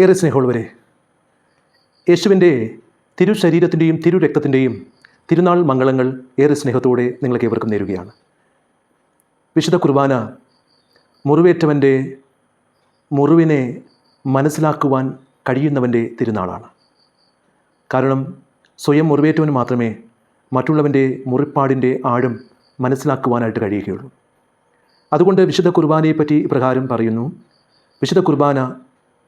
ഏറെ സ്നേഹമുള്ളവരെ യേശുവിന്റെ തിരുശരീരത്തിന്റെയും തിരുരക്തത്തിന്റെയും തിരുനാൾ മംഗളങ്ങൾ ഏറെ സ്നേഹത്തോടെ നിങ്ങൾക്ക് ഏവർക്കും നേരുകയാണ്. വിശുദ്ധ കുർബാന മുറിവേറ്റവന്റെ മുറിവിനെ മനസ്സിലാക്കുവാൻ കഴിയുന്നവന്റെ തിരുനാളാണ്. കാരണം സ്വയം മുറിവേറ്റവന് മാത്രമേ മറ്റുള്ളവന്റെ മുറിപ്പാടിന്റെ ആഴം മനസ്സിലാക്കുവാനായിട്ട് കഴിയുകയുള്ളൂ. അതുകൊണ്ട് വിശുദ്ധ കുർബാനയെപ്പറ്റി ഇപ്രകാരം പറയുന്നു. വിശുദ്ധ കുർബാന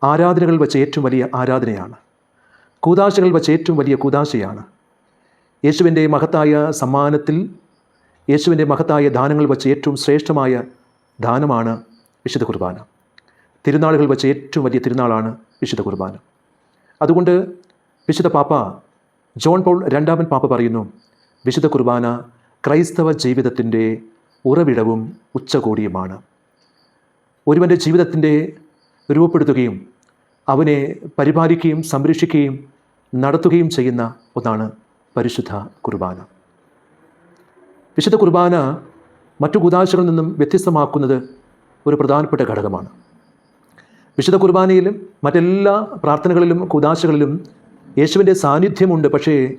ആരാധനകൾ വെച്ച് ഏറ്റവും വലിയ ആരാധനയാണ്. കൂതാശകൾ വെച്ച് ഏറ്റവും വലിയ കൂതാശയാണ് യേശുവിന്റെ മഹത്തായ സമ്മാനത്തിൽ യേശുവിന്റെ മഹത്തായ ദാനങ്ങൾ വെച്ച് ഏറ്റവും ശ്രേഷ്ഠമായ ദാനമാണ് വിശുദ്ധ കുർബാന. തിരുനാളുകൾ വെച്ച് ഏറ്റവും വലിയ തിരുനാളാണ് വിശുദ്ധ കുർബാന. അതുകൊണ്ട് വിശുദ്ധ പാപ്പ ജോൺ പോൾ രണ്ടാമൻ പാപ്പ പറയുന്നു വിശുദ്ധ കുർബാന ക്രൈസ്തവ ജീവിതത്തിന്റെ ഉറവിടവും ഉച്ചകോടിയുമാണ്. ഒരുവന്റെ ജീവിതത്തിന്റെ രൂപപ്പെടുത്തുകയും അവനെ പരിപാലിക്കുകയും സംരക്ഷിക്കുകയും നടത്തുകയും ചെയ്യുന്ന ഒന്നാണ് പരിശുദ്ധ കുർബാന. വിശുദ്ധ കുർബാന മറ്റു കുദാശകളിൽ നിന്നും വ്യത്യസ്തമാക്കുന്നത് ഒരു പ്രധാനപ്പെട്ട ഘടകമാണ്. വിശുദ്ധ കുർബാനയിലും മറ്റെല്ലാ പ്രാർത്ഥനകളിലും കുതാശകളിലും യേശുവിന്റെ സാന്നിധ്യമുണ്ട്. പക്ഷേ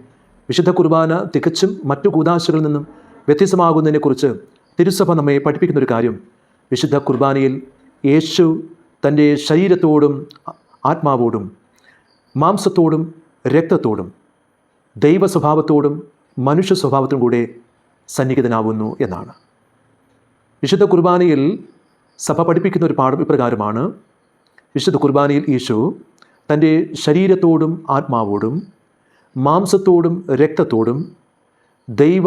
വിശുദ്ധ കുർബാന തികച്ചും മറ്റു കൂതാശകളിൽ നിന്നും വ്യത്യസ്തമാകുന്നതിനെക്കുറിച്ച് തിരുസഭ നമ്മെ പഠിപ്പിക്കുന്ന ഒരു കാര്യം വിശുദ്ധ കുർബാനയിൽ യേശു തന്റെ ശരീരത്തോടും ആത്മാവോടും മാംസത്തോടും രക്തത്തോടും ദൈവ സ്വഭാവത്തോടും മനുഷ്യ സ്വഭാവത്തോടും കൂടെ സന്നിഹിതനാവുന്നു എന്നാണ്. വിശുദ്ധ കുർബാനയിൽ സഭ പഠിപ്പിക്കുന്ന ഒരു പാഠം ഇപ്രകാരമാണ്. വിശുദ്ധ കുർബാനയിൽ ഈശോ തന്റെ ശരീരത്തോടും ആത്മാവോടും മാംസത്തോടും രക്തത്തോടും ദൈവ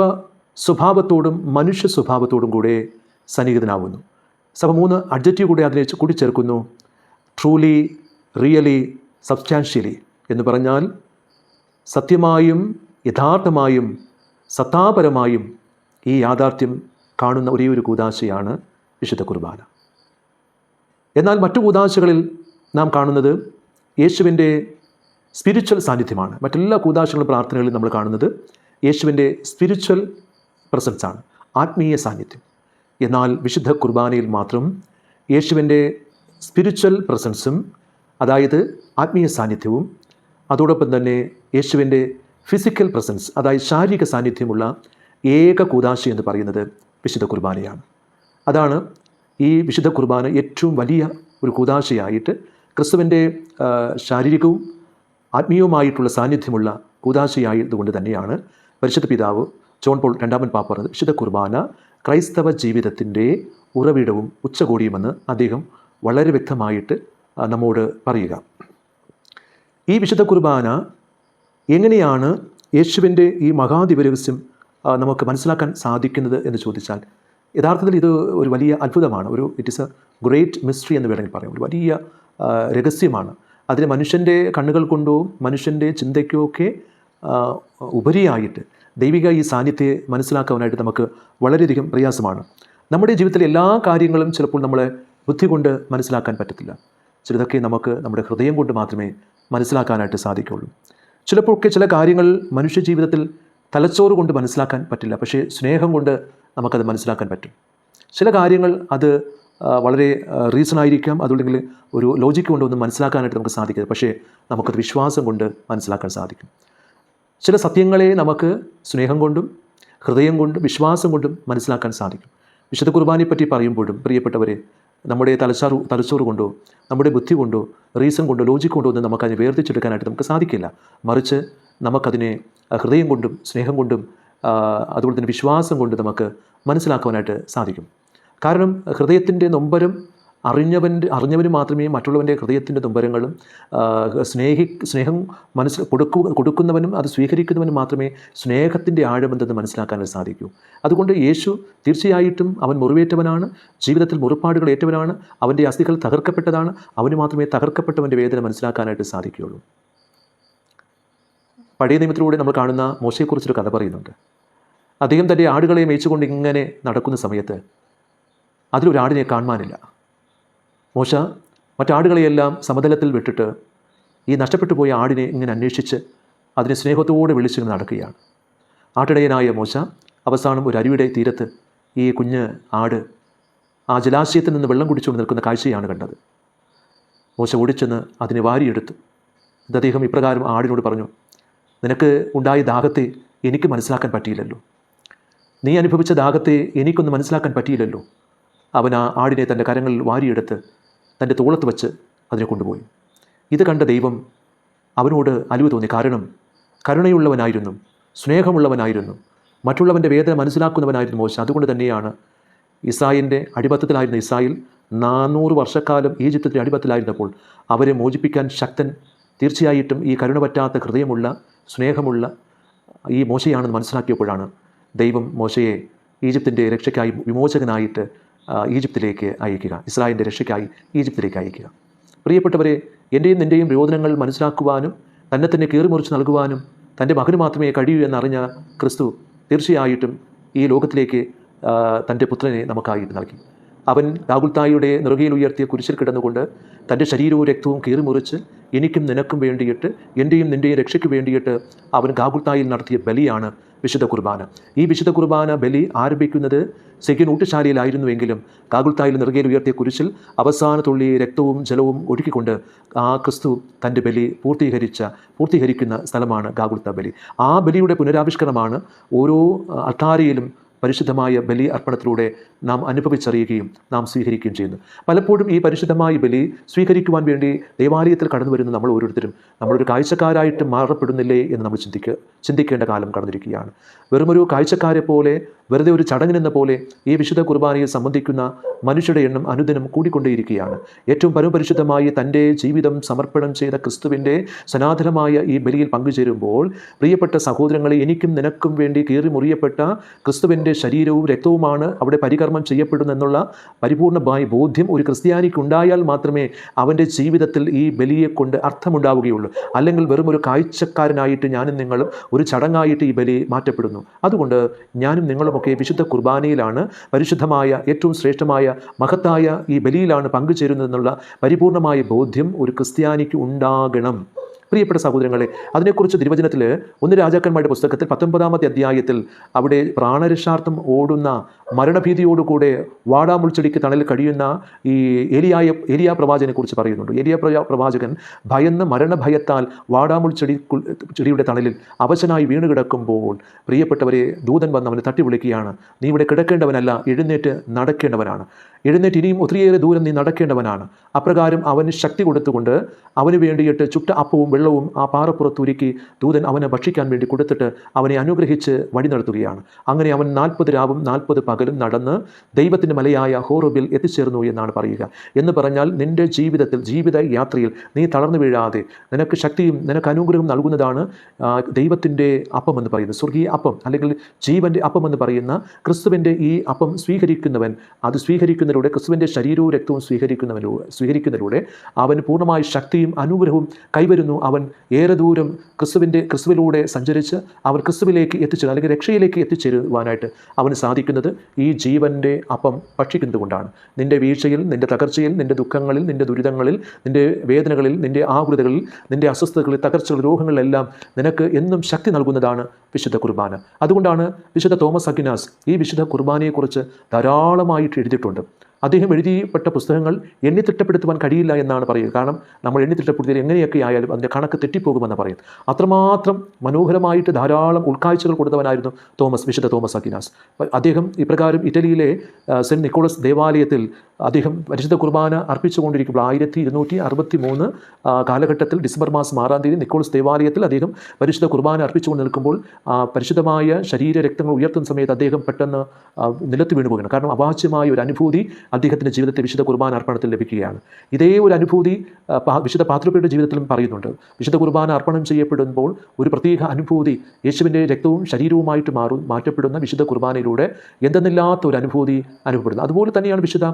സ്വഭാവത്തോടും മനുഷ്യ സ്വഭാവത്തോടും കൂടെ സന്നിഹിതനാവുന്നു. സഭ മൂന്ന് അഡ്ജക്റ്റീവ് കൂടി അതിനെ കൂട്ടിച്ചേർക്കുന്നു. ട്രൂലി റിയലി സബ്സ്റ്റാൻഷ്യലി എന്ന് പറഞ്ഞാൽ സത്യമായും യഥാർത്ഥമായും സത്താപരമായും ഈ യാഥാർത്ഥ്യം കാണുന്ന ഒരേ ഒരു കൂതാശയാണ് വിശുദ്ധ കുർബാന. എന്നാൽ മറ്റു കൂതാശകളിൽ നാം കാണുന്നത് യേശുവിന്റെ സ്പിരിച്വൽ സാന്നിധ്യമാണ്. മറ്റെല്ലാ കൂതാശകളും പ്രാർത്ഥനകളിലും നമ്മൾ കാണുന്നത് യേശുവിന്റെ സ്പിരിച്വൽ പ്രസൻസാണ് ആത്മീയ സാന്നിധ്യം. എന്നാൽ വിശുദ്ധ കുർബാനയിൽ മാത്രം യേശുവിന്റെ സ്പിരിച്വൽ പ്രസൻസും അതായത് ആത്മീയ സാന്നിധ്യവും അതോടൊപ്പം തന്നെ യേശുവിന്റെ ഫിസിക്കൽ പ്രസൻസ് അതായത് ശാരീരിക സാന്നിധ്യമുള്ള ഏക കൂതാശി എന്ന് പറയുന്നത് വിശുദ്ധ കുർബാനയാണ്. അതാണ് ഈ വിശുദ്ധ കുർബാന ഏറ്റവും വലിയ ഒരു കൂതാശയായിട്ട് ക്രിസ്തുവിന്റെ ശാരീരികവും ആത്മീയവുമായിട്ടുള്ള സാന്നിധ്യമുള്ള കൂതാശയായതുകൊണ്ട് തന്നെയാണ് പരിശുദ്ധ പിതാവ് ജോൺ പോൾ രണ്ടാമൻ പാപ്പ പറഞ്ഞത് വിശുദ്ധ കുർബാന ക്രൈസ്തവ ജീവിതത്തിന്റെ ഉറവിടവും ഉച്ചകോടിയുമെന്ന് അദ്ദേഹം വളരെ വ്യക്തമായിട്ട് നമ്മോട് പറയുക. ഈ വിശുദ്ധ കുർബാന എങ്ങനെയാണ് യേശുവിന്റെ ഈ മഹാദിവരഹസ്യം നമുക്ക് മനസ്സിലാക്കാൻ സാധിക്കുന്നത് എന്ന് ചോദിച്ചാൽ യഥാർത്ഥത്തിൽ ഇത് ഒരു വലിയ അത്ഭുതമാണ്. ഒരു it is a great mystery എന്ന് വേണമെങ്കിൽ പറയാം. ഒരു വലിയ രഹസ്യമാണ്. അതിന് മനുഷ്യന്റെ കണ്ണുകൾ കൊണ്ടോ മനുഷ്യന്റെ ചിന്തയ്ക്കോ ഒക്കെ ഉപരിയായിട്ട് ദൈവിക ഈ സാന്നിധ്യത്തെ മനസ്സിലാക്കാനായിട്ട് നമുക്ക് വളരെയധികം പ്രയാസമാണ്. നമ്മുടെ ജീവിതത്തിലെ എല്ലാ കാര്യങ്ങളും ചിലപ്പോൾ നമ്മളെ ബുദ്ധി കൊണ്ട് മനസ്സിലാക്കാൻ പറ്റത്തില്ല. ചിലതൊക്കെ നമുക്ക് നമ്മുടെ ഹൃദയം കൊണ്ട് മാത്രമേ മനസ്സിലാക്കാനായിട്ട് സാധിക്കുള്ളൂ ചിലപ്പോഴൊക്കെ ചില കാര്യങ്ങൾ മനുഷ്യ ജീവിതത്തിൽ തലച്ചോറ് കൊണ്ട് മനസ്സിലാക്കാൻ പറ്റില്ല. പക്ഷേ സ്നേഹം കൊണ്ട് നമുക്കത് മനസ്സിലാക്കാൻ പറ്റും. ചില കാര്യങ്ങൾ അത് വളരെ റീസൺ ആയിരിക്കാം. അതുണ്ടെങ്കിൽ ഒരു ലോജിക്ക് കൊണ്ടൊന്നും മനസ്സിലാക്കാനായിട്ട് നമുക്ക് സാധിക്കില്ല പക്ഷേ നമുക്കത് വിശ്വാസം കൊണ്ട് മനസ്സിലാക്കാൻ സാധിക്കും. ചില സത്യങ്ങളെ നമുക്ക് സ്നേഹം കൊണ്ടും ഹൃദയം കൊണ്ടും വിശ്വാസം കൊണ്ടും മനസ്സിലാക്കാൻ സാധിക്കും. വിശുദ്ധ കുർബാനയെ പറ്റി പറയുമ്പോഴും പ്രിയപ്പെട്ടവരെ നമ്മുടെ തലച്ചോറ് തലച്ചോറ് കൊണ്ടോ നമ്മുടെ ബുദ്ധി കൊണ്ടോ റീസൺ കൊണ്ടോ ലോജിക് കൊണ്ടോ ഒന്നും നമുക്കതിനെ വേർതിച്ചെടുക്കാനായിട്ട് നമുക്ക് സാധിക്കില്ല. മറിച്ച് നമുക്കതിനെ ഹൃദയം കൊണ്ടും സ്നേഹം കൊണ്ടും അതുപോലെ തന്നെ വിശ്വാസം കൊണ്ട് നമുക്ക് മനസ്സിലാക്കുവാനായിട്ട് സാധിക്കും. കാരണം ഹൃദയത്തിന്റെ നൊമ്പരം അറിഞ്ഞവന്റെ അറിഞ്ഞവന് മാത്രമേ മറ്റുള്ളവന്റെ ഹൃദയത്തിന്റെ തുമ്പരങ്ങളും സ്നേഹി സ്നേഹം മനസ്സിൽ കൊടുക്കു കൊടുക്കുന്നവനും അത് സ്വീകരിക്കുന്നവനും മാത്രമേ സ്നേഹത്തിന്റെ ആഴമെന്തെന്ന് മനസ്സിലാക്കാൻ സാധിക്കൂ. അതുകൊണ്ട് യേശു തീർച്ചയായിട്ടും അവൻ മുറിവേറ്റവനാണ് ജീവിതത്തിൽ മുറിപ്പാടുകൾ ഏറ്റവനാണ് അവന്റെ അസ്ഥികൾ തകർക്കപ്പെട്ടതാണ് അവന് മാത്രമേ തകർക്കപ്പെട്ടവന്റെ വേദന മനസ്സിലാക്കാനായിട്ട് സാധിക്കുകയുള്ളൂ. പഴയ നിയമത്തിലൂടെ നമ്മൾ കാണുന്ന മോശയെക്കുറിച്ചൊരു കഥ പറയുന്നുണ്ട്. അദ്ദേഹം തന്റെ ആടുകളെ മേയിച്ചുകൊണ്ട് ഇങ്ങനെ നടക്കുന്ന സമയത്ത് അതിലൊരാടിനെ കാണുവാനില്ല. മോശ മറ്റാടുകളെയെല്ലാം സമതലത്തിൽ വിട്ടിട്ട് ഈ നഷ്ടപ്പെട്ടു പോയ ആടിനെ ഇങ്ങനെ അന്വേഷിച്ച് അതിനെ സ്നേഹത്തോടെ വിളിച്ചു നടക്കുകയാണ്. ആട്ടിടയനായ മോശ അവസാനം ഒരു അരുവിയുടെ തീരത്ത് ഈ കുഞ്ഞ് ആട് ആ ജലാശയത്തിൽ നിന്ന് വെള്ളം കുടിച്ചുകൊണ്ട് നിൽക്കുന്ന കാഴ്ചയാണ് കണ്ടത്. മോശ ഓടിച്ചെന്ന് അതിനെ വാരിയെടുത്തു. ഇത് അദ്ദേഹം ഇപ്രകാരം ആടിനോട് പറഞ്ഞു നിനക്ക് ഉണ്ടായ ദാഹത്തെ എനിക്ക് മനസ്സിലാക്കാൻ പറ്റിയില്ലല്ലോ. നീ അനുഭവിച്ച ദാഹത്തെ എനിക്കൊന്ന് മനസ്സിലാക്കാൻ പറ്റിയില്ലല്ലോ. അവൻ ആ ആടിനെ തന്റെ കരങ്ങളിൽ വാരിയെടുത്ത് തന്റെ തോളത്ത് വെച്ച് അതിനെ കൊണ്ടുപോയി. ഇത് കണ്ട ദൈവം അവനോട് അലിവ് തോന്നി കാരണം കരുണയുള്ളവനായിരുന്നു സ്നേഹമുള്ളവനായിരുന്നു മറ്റുള്ളവന്റെ വേദന മനസ്സിലാക്കുന്നവനായിരുന്നു മോശ. അതുകൊണ്ട് തന്നെയാണ് ഇസ്രായേലിന്റെ അടിമത്തത്തിലായിരുന്ന ഇസ്രായേൽ നാനൂറ് വർഷക്കാലം ഈജിപ്തിന്റെ അടിമത്തത്തിലായിരുന്നപ്പോൾ അവരെ മോചിപ്പിക്കാൻ ശക്തൻ തീർച്ചയായിട്ടും ഈ കരുണ പറ്റാത്ത ഹൃദയമുള്ള സ്നേഹമുള്ള ഈ മോശയാണെന്ന് മനസ്സിലാക്കിയപ്പോഴാണ് ദൈവം മോശയെ ഈജിപ്തിന്റെ രക്ഷയ്ക്കായി വിമോചകനായിട്ട് ഈജിപ്തിലേക്ക് അയക്കുക. ഇസ്രായേലിന്റെ രക്ഷയ്ക്കായി ഈജിപ്തിലേക്ക് അയക്കുക. പ്രിയപ്പെട്ടവരെ എന്റെയും നിന്റെയും പ്രയോജനങ്ങൾ മനസ്സിലാക്കുവാനും തന്നെ തന്നെ കീറിമുറിച്ച് നൽകുവാനും തന്റെ മകന് മാത്രമേ കഴിയൂ എന്നറിഞ്ഞ ക്രിസ്തു തീർച്ചയായിട്ടും ഈ ലോകത്തിലേക്ക് തന്റെ പുത്രനെ നമുക്കായിട്ട് നൽകി. അവൻ രാഹുൽത്തായിയുടെ നിറുകയിൽ ഉയർത്തിയ കുരിശിൽ കിടന്നുകൊണ്ട് തന്റെ ശരീരവും രക്തവും കീറിമുറിച്ച് എനിക്കും നിനക്കും വേണ്ടിയിട്ട് എന്റെയും നിന്റെയും രക്ഷയ്ക്ക് വേണ്ടിയിട്ട് അവൻ ഗാഗുൽത്തായിൽ നടത്തിയ ബലിയാണ് വിശുദ്ധ കുർബാന. ഈ വിശുദ്ധ കുർബാന ബലി ആരംഭിക്കുന്നത് സെക്കിൻ ഊട്ടുശാലയിലായിരുന്നുവെങ്കിലും ഗാഗുൽത്തായിൽ നെറുകയിൽ ഉയർത്തിയ കുരിശിൽ അവസാന തുള്ളി രക്തവും ജലവും ഒഴുക്കിക്കൊണ്ട് ആ ക്രിസ്തു തന്റെ ബലി പൂർത്തീകരിച്ച പൂർത്തീകരിക്കുന്ന സ്ഥലമാണ് ഗാഗുൽത്ത ബലി. ആ ബലിയുടെ പുനരാവിഷ്കരണമാണ് ഓരോ അൾത്താരയിലും പരിശുദ്ധമായ ബലി അർപ്പണത്തിലൂടെ നാം അനുഭവിച്ചറിയുകയും നാം സ്വീകരിക്കുകയും ചെയ്യുന്നു. പലപ്പോഴും ഈ പരിശുദ്ധമായ ബലി സ്വീകരിക്കുവാൻ വേണ്ടി ദേവാലയത്തിൽ കടന്നു വരുന്ന നമ്മൾ ഓരോരുത്തരും നമ്മളൊരു കാഴ്ചക്കാരായിട്ട് മാറപ്പെടുന്നില്ലേ എന്ന് നമ്മൾ ചിന്തിക്കുക ചിന്തിക്കേണ്ട കാലം കടന്നിരിക്കുകയാണ്. വെറുമൊരു കാഴ്ചക്കാരെ പോലെ വെറുതെ ഒരു ചടങ്ങിനെന്ന പോലെ ഈ വിശുദ്ധ കുർബാനയെ സംബന്ധിക്കുന്ന മനുഷ്യരുടെ എണ്ണം അനുദിനം കൂടിക്കൊണ്ടേയിരിക്കുകയാണ്. ഏറ്റവും പരമപരിശുദ്ധമായി തന്റെ ജീവിതം സമർപ്പണം ചെയ്ത ക്രിസ്തുവിന്റെ സനാതനമായ ഈ ബലിയിൽ പങ്കുചേരുമ്പോൾ പ്രിയപ്പെട്ട സഹോദരങ്ങളെ എനിക്കും നിനക്കും വേണ്ടി കീറി മുറിയപ്പെട്ട ക്രിസ്തുവിന്റെ ശരീരവും രക്തവുമാണ് അവിടെ പരികർമ്മം ചെയ്യപ്പെടുന്നെന്നുള്ള പരിപൂർണമായ ബോധ്യം ഒരു ക്രിസ്ത്യാനിക്ക് ഉണ്ടായാൽ മാത്രമേ അവന്റെ ജീവിതത്തിൽ ഈ ബലിയെ കൊണ്ട് അർത്ഥമുണ്ടാവുകയുള്ളൂ. അല്ലെങ്കിൽ വെറും ഒരു കാഴ്ചക്കാരനായിട്ട് ഞാനും നിങ്ങളും ഒരു ചടങ്ങായിട്ട് ഈ ബലി മാറ്റപ്പെടുന്നു. അതുകൊണ്ട് ഞാനും നിങ്ങളുമൊക്കെ വിശുദ്ധ കുർബാനയിലാണ് പരിശുദ്ധമായ ഏറ്റവും ശ്രേഷ്ഠമായ മഹത്തായ ഈ ബലിയിലാണ് പങ്കുചേരുന്നതെന്നുള്ള പരിപൂർണമായ ബോധ്യം ഒരു ക്രിസ്ത്യാനിക്ക് ഉണ്ടാകണം. പ്രിയപ്പെട്ട സഹോദരങ്ങളെ അതിനെക്കുറിച്ച് തിരുവചനത്തിൽ ഒന്ന് രാജാക്കന്മാരുടെ പുസ്തകത്തിൽ പത്തൊമ്പതാമത്തെ അധ്യായത്തിൽ അവിടെ പ്രാണരക്ഷാർത്ഥം ഓടുന്ന മരണഭീതിയോടുകൂടെ വാടാമുൾച്ചെടിക്ക് തണലിൽ കഴിയുന്ന ഈ എലിയായ എലിയ പ്രവാചകനെ കുറിച്ച് പറയുന്നുണ്ട്. എലിയ പ്രവാചകൻ ഭയന്ന് മരണഭയത്താൽ വാടാമുൾച്ചെടി ചെടിയുടെ തണലിൽ അവശനായി വീണ് കിടക്കുമ്പോൾ പ്രിയപ്പെട്ടവരെ ദൂതൻ വന്ന് അവനെ തട്ടി വിളിക്കുകയാണ് നീ ഇവിടെ കിടക്കേണ്ടവനല്ല എഴുന്നേറ്റ് നടക്കേണ്ടവനാണ്. എഴുന്നേറ്റ് ഇനിയും ഒത്തിരിയേറെ ദൂരം നീ നടക്കേണ്ടവനാണ്. അപ്രകാരം അവന് ശക്തി കൊടുത്തുകൊണ്ട് അവന് വേണ്ടിയിട്ട് ചുട്ട അപ്പവും വെള്ളവും ആ പാറപ്പുറത്തുരുക്കി ദൂതൻ അവനെ ഭക്ഷിക്കാൻ വേണ്ടി കൊടുത്തിട്ട് അവനെ അനുഗ്രഹിച്ച് വഴി നടത്തുകയാണ്. അങ്ങനെ അവൻ നാൽപ്പത് രാവും നാൽപ്പത് പകലും നടന്ന് ദൈവത്തിന്റെ മലയായ ഹോറബിൽ എത്തിച്ചേർന്നു എന്നാണ് പറയുക. എന്ന് പറഞ്ഞാൽ നിന്റെ ജീവിതത്തിൽ ജീവിത യാത്രയിൽ നീ തളർന്നു വീഴാതെ നിനക്ക് ശക്തിയും നിനക്ക് അനുഗ്രഹം നൽകുന്നതാണ് ദൈവത്തിന്റെ അപ്പം എന്ന് പറയുന്നത്. സ്വർഗീയ അപ്പം അല്ലെങ്കിൽ ജീവന്റെ അപ്പം എന്ന് പറയുന്ന ക്രിസ്തുവിന്റെ ഈ അപ്പം സ്വീകരിക്കുന്നവൻ അത് സ്വീകരിക്കുന്നതിലൂടെ ക്രിസ്തുവിന്റെ ശരീരവും രക്തവും സ്വീകരിക്കുന്നവനിലൂടെ സ്വീകരിക്കുന്നതിലൂടെ അവന് പൂർണമായ ശക്തിയും അനുഗ്രഹവും കൈവരുന്നു. അവൻ ഏറെ ദൂരം ക്രിസ്തുവിന്റെ ക്രിസ്തുവിലൂടെ സഞ്ചരിച്ച് അവൻ ക്രിസ്തുവിലേക്ക് എത്തിച്ചേരുക അല്ലെങ്കിൽ രക്ഷയിലേക്ക് എത്തിച്ചേരുവാനായിട്ട് അവന് സാധിക്കുന്നത് ഈ ജീവന്റെ അപ്പം ഭക്ഷിക്കുന്നത് കൊണ്ടാണ് നിന്റെ വീഴ്ചയിൽ നിന്റെ തകർച്ചയിൽ നിന്റെ ദുഃഖങ്ങളിൽ നിന്റെ ദുരിതങ്ങളിൽ നിന്റെ വേദനകളിൽ നിന്റെ ആകുലതകളിൽ നിന്റെ അസ്വസ്ഥതകളിൽ തകർച്ചകൾ രോഗങ്ങളിലെല്ലാം നിനക്ക് എന്നും ശക്തി നൽകുന്നതാണ് വിശുദ്ധ കുർബാന. അതുകൊണ്ടാണ് വിശുദ്ധ തോമസ് അഗിനാസ് ഈ വിശുദ്ധ കുർബാനയെക്കുറിച്ച് ധാരാളമായിട്ട് എഴുതിയിട്ടുണ്ട്. അദ്ദേഹം എഴുതിയപ്പെട്ട പുസ്തകങ്ങൾ എണ്ണി തിട്ടപ്പെടുത്തുവാൻ കഴിയില്ല എന്നാണ് പറയുക. കാരണം നമ്മൾ എണ്ണി തിട്ടപ്പെടുത്തിയാൽ എങ്ങനെയൊക്കെ ആയാലും അതിന്റെ കണക്ക് തെറ്റിപ്പോകുമെന്ന് പറയും അത്രമാത്രം മനോഹരമായിട്ട് ധാരാളം ഉൾക്കാഴ്ചകൾ കൊടുത്തവനായിരുന്നു തോമസ് വിശുദ്ധ തോമസ് അക്കിനാസ് അദ്ദേഹം ഇപ്രകാരം ഇറ്റലിയിലെ സെന്റ് നിക്കോളസ് ദേവാലയത്തിൽ അദ്ദേഹം പരിശുദ്ധ കുർബാന അർപ്പിച്ചുകൊണ്ടിരിക്കുമ്പോൾ ആയിരത്തി ഇരുന്നൂറ്റി അറുപത്തി മൂന്ന് കാലഘട്ടത്തിൽ ഡിസംബർ മാസം ആറാം തീയതി നിക്കോളസ് ദേവാലയത്തിൽ അദ്ദേഹം പരിശുദ്ധ കുർബാന അർപ്പിച്ചുകൊണ്ട് നിൽക്കുമ്പോൾ പരിശുദ്ധമായ ശരീര രക്തങ്ങൾ ഉയർത്തുന്ന സമയത്ത് അദ്ദേഹം പെട്ടെന്ന് നിലത്ത് വീണു കാരണം അവാച്യമായ ഒരു അനുഭൂതി അദ്ദേഹത്തിന്റെ ജീവിതത്തെ വിശുദ്ധ കുർബാന അർപ്പണത്തിൽ ലഭിക്കുകയാണ്. ഇതേ ഒരു അനുഭൂതി വിശുദ്ധ പാത്രപ്പയുടെ ജീവിതത്തിലും പറയുന്നുണ്ട്. വിശുദ്ധ കുർബാന അർപ്പണം ചെയ്യപ്പെടുമ്പോൾ ഒരു പ്രത്യേക അനുഭൂതി യേശുവിന്റെ രക്തവും ശരീരവുമായിട്ട് മാറും മാറ്റപ്പെടുന്ന വിശുദ്ധ കുർബാനയിലൂടെ എന്തെന്നില്ലാത്ത ഒരു അനുഭൂതി അനുഭവപ്പെടുന്നു. അതുപോലെ തന്നെയാണ് വിശുദ്ധ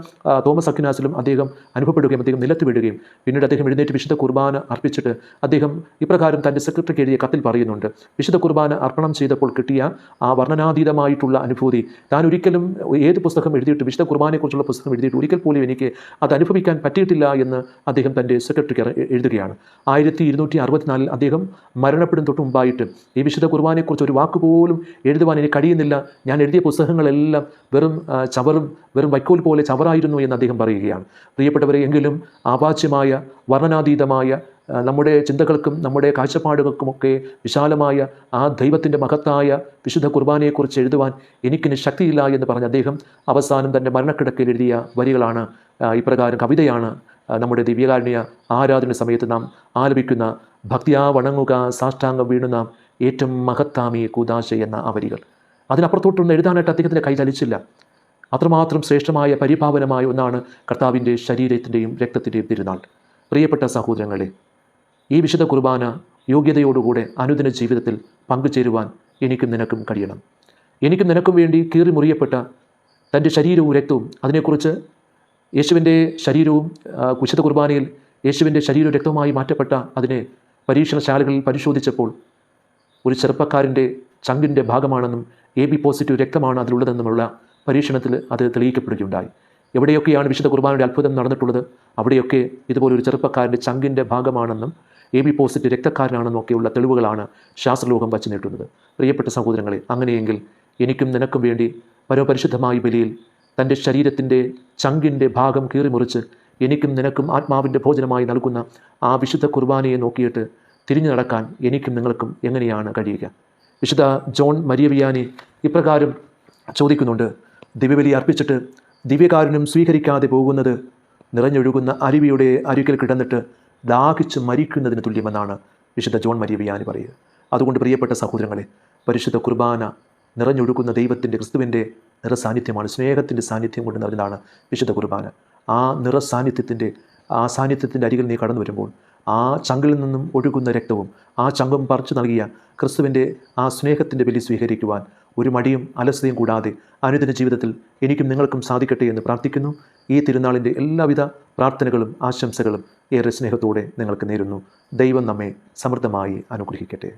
തോമസ് അഖിനാസിലും അദ്ദേഹം അനുഭവപ്പെടുകയും അദ്ദേഹം നിലത്ത് വീഴുകയും പിന്നീട് അദ്ദേഹം എഴുന്നേറ്റ് വിശുദ്ധ കുർബാന അർപ്പിച്ചിട്ട് അദ്ദേഹം ഇപ്രകാരം തന്റെ സെക്രട്ടറിക്ക് എഴുതിയ കത്തിൽ പറയുന്നുണ്ട് വിശുദ്ധ കുർബാന അർപ്പണം ചെയ്തപ്പോൾ കിട്ടിയ ആ വർണനാതീതമായിട്ടുള്ള അനുഭൂതി. താൻ ഒരിക്കലും ഏത് പുസ്തകം എഴുതിയിട്ട് വിശുദ്ധ കുർബാനയെക്കുറിച്ചുള്ള പുസ്തകം പുസ്തകം എഴുതിയിട്ട് ഒരിക്കൽ പോലും എനിക്ക് അത് അനുഭവിക്കാൻ പറ്റിയിട്ടില്ല എന്ന് അദ്ദേഹം തന്റെ സെക്രട്ടറിക്ക് എഴുതുകയാണ് ആയിരത്തി ഇരുന്നൂറ്റി അറുപത്തിനാലിൽ അദ്ദേഹം മരണപ്പെടും തൊട്ട് മുമ്പായിട്ട് ഈ വിശുദ്ധ കുർബാനയെക്കുറിച്ച് ഒരു വാക്ക് പോലും എഴുതുവാൻ എനിക്ക് കഴിയുന്നില്ല. ഞാൻ എഴുതിയ പുസ്തകങ്ങളെല്ലാം വെറും ചവറും വെറും വൈക്കോൽ പോലെ ചവറായിരുന്നു എന്ന് അദ്ദേഹം പറയുകയാണ്. പ്രിയപ്പെട്ടവരെ എങ്കിലും ആവാച്യമായ വർണനാതീതമായ നമ്മുടെ ചിന്തകൾക്കും നമ്മുടെ കാഴ്ചപ്പാടുകൾക്കുമൊക്കെ വിശാലമായ ആ ദൈവത്തിന്റെ മഹത്തായ വിശുദ്ധ കുർബാനയെക്കുറിച്ച് എഴുതുവാൻ എനിക്കിന് ശക്തിയില്ല എന്ന് പറഞ്ഞ അദ്ദേഹം അവസാനം തന്റെ മരണക്കിടക്കയിൽ എഴുതിയ വരികളാണ്. ഇപ്രകാരം കവിതയാണ് നമ്മുടെ ദിവ്യകാരുണ്യ ആരാധന സമയത്ത് നാം ആലപിക്കുന്ന ഭക്തിയാ വണങ്ങുക സാഷ്ടാംഗം വീണു നാം ഏറ്റവും മഹത്താമി കൂതാശ എന്ന ആ വരികൾ. അതിനപ്പുറത്തോട്ടൊന്നും എഴുതാനായിട്ട് അദ്ദേഹത്തിന്റെ കൈ ചലിച്ചില്ല. അത്രമാത്രം ശ്രേഷ്ഠമായ പരിഭാവനമായ ഒന്നാണ് കർത്താവിന്റെ ശരീരത്തിന്റെയും രക്തത്തിന്റെയും തിരുനാൾ. പ്രിയപ്പെട്ട സഹോദരങ്ങളെ ഈ വിശുദ്ധ കുർബാന യോഗ്യതയോടുകൂടെ അനുദിന ജീവിതത്തിൽ പങ്കുചേരുവാൻ എനിക്കും നിനക്കും കഴിയണം. എനിക്കും നിനക്കും വേണ്ടി കീറി മുറിയപ്പെട്ട തന്റെ ശരീരവും രക്തവും അതിനെക്കുറിച്ച് യേശുവിന്റെ ശരീരവും കുശിത കുർബാനയിൽ യേശുവിന്റെ ശരീരവും രക്തവുമായി മാറ്റപ്പെട്ട അതിനെ പരീക്ഷണശാലകളിൽ പരിശോധിച്ചപ്പോൾ ഒരു ചെറുപ്പക്കാരന്റെ ചങ്കിന്റെ ഭാഗമാണെന്നും എ ബി പോസിറ്റീവ് രക്തമാണ് അതിലുള്ളതെന്നുമുള്ള പരീക്ഷണത്തിൽ അത് തെളിയിക്കപ്പെടുകയുണ്ടായി. എവിടെയൊക്കെയാണ് വിശുദ്ധ കുർബാനയുടെ അത്ഭുതം നടന്നിട്ടുള്ളത്? അവിടെയൊക്കെ ഇതുപോലൊരു ചെറുപ്പക്കാരന്റെ ചങ്കിന്റെ ഭാഗമാണെന്നും എ ബി പോസിറ്റീവ് രക്തക്കാരനാണെന്നൊക്കെയുള്ള തെളിവുകളാണ് ശാസ്ത്രലോകം വച്ചു നീട്ടുന്നത് പ്രിയപ്പെട്ട സഹോദരങ്ങളെ അങ്ങനെയെങ്കിൽ എനിക്കും നിനക്കും വേണ്ടി പരമപരിശുദ്ധമായ ബലിയിൽ തന്റെ ശരീരത്തിന്റെ ചങ്കിന്റെ ഭാഗം കീറിമുറിച്ച് എനിക്കും നിനക്കും ആത്മാവിന്റെ ഭോജനമായി നൽകുന്ന ആ വിശുദ്ധ കുർബാനയെ നോക്കിയിട്ട് തിരിഞ്ഞു നടക്കാൻ എനിക്കും നിങ്ങൾക്കും എങ്ങനെയാണ് കഴിയുക? വിശുദ്ധ ജോൺ മരിയവിയാനി ഇപ്രകാരം ചോദിക്കുന്നുണ്ട്. ദിവ്യബലി അർപ്പിച്ചിട്ട് ദിവ്യകാരുണ്യം സ്വീകരിക്കാതെ പോകുന്നത് നിറഞ്ഞൊഴുകുന്ന അരുവിയുടെ അരികിൽ കിടന്നിട്ട് ദാഹിച്ച് മരിക്കുന്നതിന് തുല്യമെന്നാണ് വിശുദ്ധ ജോൺ മരിയവിയാനി പറയുക. അതുകൊണ്ട് പ്രിയപ്പെട്ട സഹോദരങ്ങളെ പരിശുദ്ധ കുർബാന നിറഞ്ഞൊഴുകുന്ന ദൈവത്തിന്റെ ക്രിസ്തുവിന്റെ നിറസാന്നിധ്യമാണ് സ്നേഹത്തിന്റെ സാന്നിധ്യം കൊണ്ട് നിറഞ്ഞതാണ് വിശുദ്ധ കുർബാന. ആ നിറസാന്നിധ്യത്തിന്റെ ആ സാന്നിധ്യത്തിന്റെ അരികിൽ നീ കടന്നു വരുമ്പോൾ ആ ചങ്കിൽ നിന്നും ഒഴുകുന്ന രക്തവും ആ ചങ്കം പറിച്ചു നൽകിയ ക്രിസ്തുവിന്റെ ആ സ്നേഹത്തിന്റെ ബലി സ്വീകരിക്കുവാൻ ഒരു മടിയും അലസതയും കൂടാതെ അനുദിന ജീവിതത്തിൽ എനിക്കും നിങ്ങൾക്കും സാധിക്കട്ടെ എന്ന് പ്രാർത്ഥിക്കുന്നു. ഈ തിരുനാളിന്റെ എല്ലാവിധ പ്രാർത്ഥനകളും ആശംസകളും ഏറെ സ്നേഹത്തോടെ നിങ്ങൾക്ക് നേരുന്നു. ദൈവം നമ്മെ സമൃദ്ധമായി അനുഗ്രഹിക്കട്ടെ.